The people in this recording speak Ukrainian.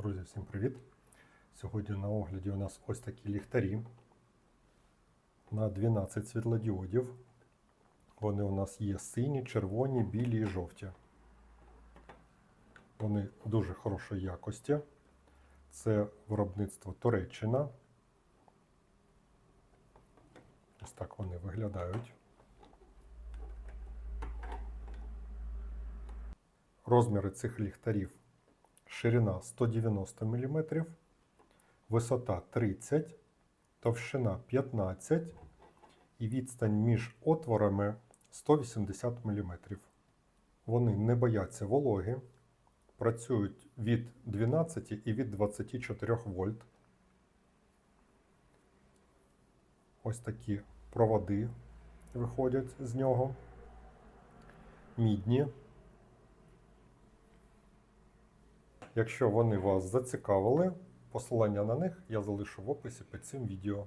Друзі, всім привіт! Сьогодні на огляді у нас ось такі ліхтарі на 12 світлодіодів. Вони у нас є сині, червоні, білі і жовті. Вони дуже хорошої якості. Це виробництво Туреччина. Ось так вони виглядають. Розміри цих ліхтарів ширина 190 мм, висота 30, товщина 15 і відстань між отворами 180 мм. Вони не бояться вологи, працюють від 12 і від 24 вольт. Ось такі проводи виходять з нього. Мідні. Якщо вони вас зацікавили, посилання на них я залишу в описі під цим відео.